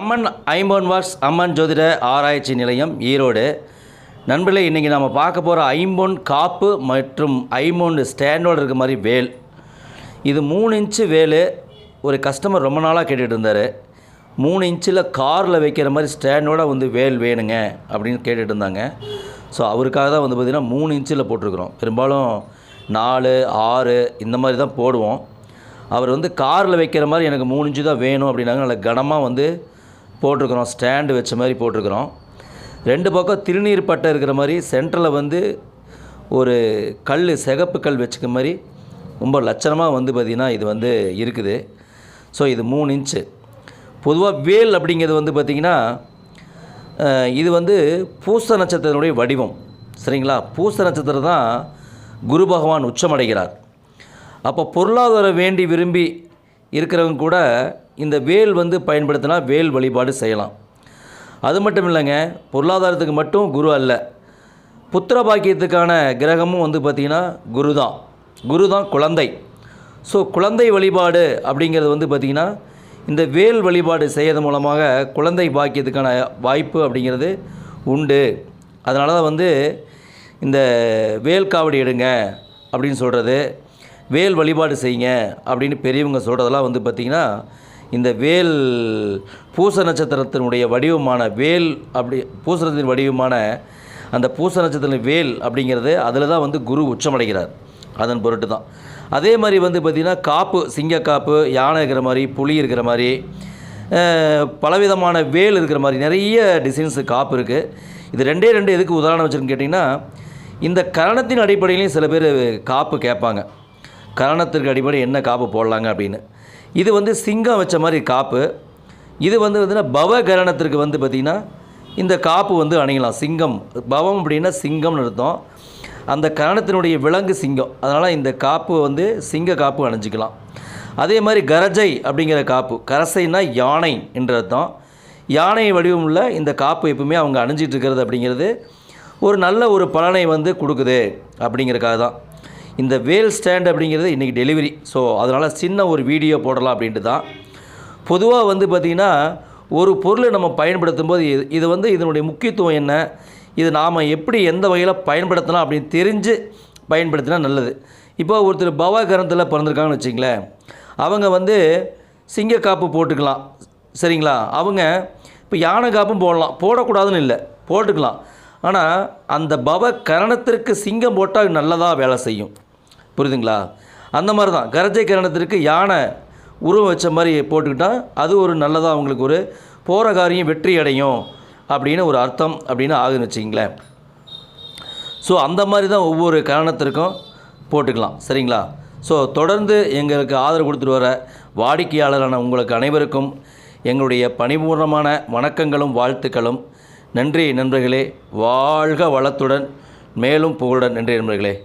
அம்மன் ஐம்பொன் வாட்ஸ் அம்மன் ஜோதிட ஆராய்ச்சி நிலையம் ஈரோடு. நண்பர்களே இன்றைக்கி நம்ம பார்க்க போகிற ஐம்பொன் காப்பு மற்றும் ஐம்பொன் ஸ்டாண்டோடு இருக்க மாதிரி வேல். இது மூணு இன்ச்சு வேல். ஒரு கஸ்டமர் ரொம்ப நாளாக கேட்டுகிட்டு இருந்தார். மூணு இன்ச்சில் காரில் வைக்கிற மாதிரி ஸ்டாண்டோட வந்து வேல் வேணுங்க அப்படின்னு கேட்டுட்டு இருந்தாங்க. ஸோ அவருக்காக தான் வந்து பார்த்திங்கன்னா மூணு இன்ச்சில் போட்டிருக்கிறோம். பெரும்பாலும் நாலு ஆறு இந்த மாதிரி தான் போடுவோம். அவர் வந்து காரில் வைக்கிற மாதிரி எனக்கு மூணு இன்ச்சு தான் வேணும் அப்படின்னாங்க. நல்ல கனமாக வந்து போட்டிருக்கிறோம் ஸ்டாண்டு வச்ச மாதிரி போட்டிருக்கிறோம். ரெண்டு பக்கம் திருநீர் பட்டை இருக்கிற மாதிரி சென்டரில் வந்து ஒரு கல் சிகப்பு கல் வச்சுக்க மாதிரி ரொம்ப லட்சணமாக வந்து பார்த்திங்கன்னா இது வந்து இருக்குது. ஸோ இது மூணு இன்ச்சு பொதுவாக வேல் அப்படிங்கிறது வந்து பார்த்திங்கன்னா இது வந்து பூச நட்சத்திரத்தினுடைய வடிவம். சரிங்களா? பூச நட்சத்திரம் தான் குரு பகவான் உச்சமடைகிறார். அப்போ பொருளாதாரம் வேண்டி விரும்பி இருக்கிறவங்க கூட இந்த வேல் வந்து பயன்படுத்தினா வேல் வழிபாடு செய்யலாம். அது மட்டும் இல்லைங்க பொருளாதாரத்துக்கு மட்டும் குரு அல்ல. புத்திர பாக்கியத்துக்கான கிரகமும் வந்து பார்த்திங்கன்னா குரு தான் குரு தான் குழந்தை. ஸோ குழந்தை வழிபாடு அப்படிங்கிறது வந்து பார்த்திங்கன்னா இந்த வேல் வழிபாடு செய்யறது மூலமாக குழந்தை பாக்கியத்துக்கான வாய்ப்பு அப்படிங்கிறது உண்டு. அதனால தான் வந்து இந்த வேல் காவடி எடுங்க அப்படின்னு சொல்கிறது வேல் வழிபாடு செய்யுங்க அப்படின்னு பெரியவங்க சொல்கிறதெல்லாம் வந்து பார்த்திங்கன்னா இந்த வேல் பூச நட்சத்திரத்தினுடைய வடிவமான வேல் அப்படி பூசணத்தின் வடிவமான அந்த பூச நட்சத்திரம் வேல் அப்படிங்கிறது அதில் தான் வந்து குரு உச்சமடைகிறார். அதன் பொருட்டு தான். அதே மாதிரி வந்து பார்த்திங்கன்னா காப்பு சிங்க காப்பு யானை இருக்கிற மாதிரி புலி இருக்கிற மாதிரி பலவிதமான வேல் இருக்கிற மாதிரி நிறைய டிசைன்ஸு காப்பு இருக்குது இது ரெண்டே ரெண்டு எதுக்கு உதாரணம் வச்சுருன்னு கேட்டிங்கன்னா இந்த கரணத்தின் அடிப்படையிலையும் சில பேர் காப்பு கேட்பாங்க. கரணத்திற்கு அடிப்படை என்ன காப்பு போடலாங்க அப்படின்னு. இது வந்து சிங்கம் வச்ச மாதிரி காப்பு. இது வந்து பார்த்திங்கன்னா பவ கரணத்திற்கு வந்து பார்த்திங்கன்னா இந்த காப்பு வந்து அணியலாம். சிங்கம் பவம் அப்படின்னா சிங்கம்னு அர்த்தம். அந்த கரணத்தினுடைய விலங்கு சிங்கம். அதனால் இந்த காப்பு வந்து சிங்க காப்பு அணிஞ்சிக்கலாம். அதே மாதிரி கரஜை அப்படிங்கிற காப்பு. கரசைனா யானை என்ற அர்த்தம். யானை வடிவமுள்ள இந்த காப்பு எப்பவுமே அவங்க அணிஞ்சிட்டு இருக்கிறது அப்படிங்கிறது ஒரு நல்ல ஒரு பலனை வந்து கொடுக்குது அப்படிங்கிறக்காக தான் இந்த வேல் ஸ்டாண்ட் அப்படிங்கிறது இன்றைக்கி டெலிவரி. ஸோ அதனால் சின்ன ஒரு வீடியோ போடலாம் அப்படின்ட்டு தான். பொதுவாக வந்து பார்த்திங்கன்னா ஒரு பொருளை நம்ம பயன்படுத்தும் போது இது இது வந்து இதனுடைய முக்கியத்துவம் என்ன? இது நாம் எப்படி எந்த வகையில் பயன்படுத்தலாம் அப்படின்னு தெரிஞ்சு பயன்படுத்தினா நல்லது. இப்போ ஒருத்தர் பவாகரத்தில் பிறந்திருக்காங்கன்னு வச்சிங்களேன் அவங்க வந்து சிங்க காப்பு போட்டுக்கலாம். சரிங்களா? அவங்க இப்போ யானை காப்பும் போடலாம். போடக்கூடாதுன்னு இல்லை. போட்டுக்கலாம். ஆனால் அந்த பவ கரணத்திற்கு சிங்கம் போட்டால் நல்லதாக வேலை செய்யும். புரியுதுங்களா? அந்த மாதிரி தான் கரஜை கரணத்திற்கு யானை உருவம் வச்ச மாதிரி போட்டுக்கிட்டால் அது ஒரு நல்லதாக அவங்களுக்கு ஒரு போகிற காரியம் வெற்றி அடையும் அப்படின்னு ஒரு அர்த்தம் அப்படின்னு ஆகுதுன்னு வச்சிங்களேன் ஸோ அந்த மாதிரி தான் ஒவ்வொரு கரணத்திற்கும் போட்டுக்கலாம். சரிங்களா? ஸோ தொடர்ந்து எங்களுக்கு ஆதரவு கொடுத்துட்டு வர வாடிக்கையாளரான உங்களுக்கு அனைவருக்கும் எங்களுடைய பணிபூர்ணமான வணக்கங்களும் வாழ்த்துக்களும் நன்றி நண்பர்களே. வாழ்க வளத்துடன் மேலும் புகழுடன். நன்றி நண்பர்களே.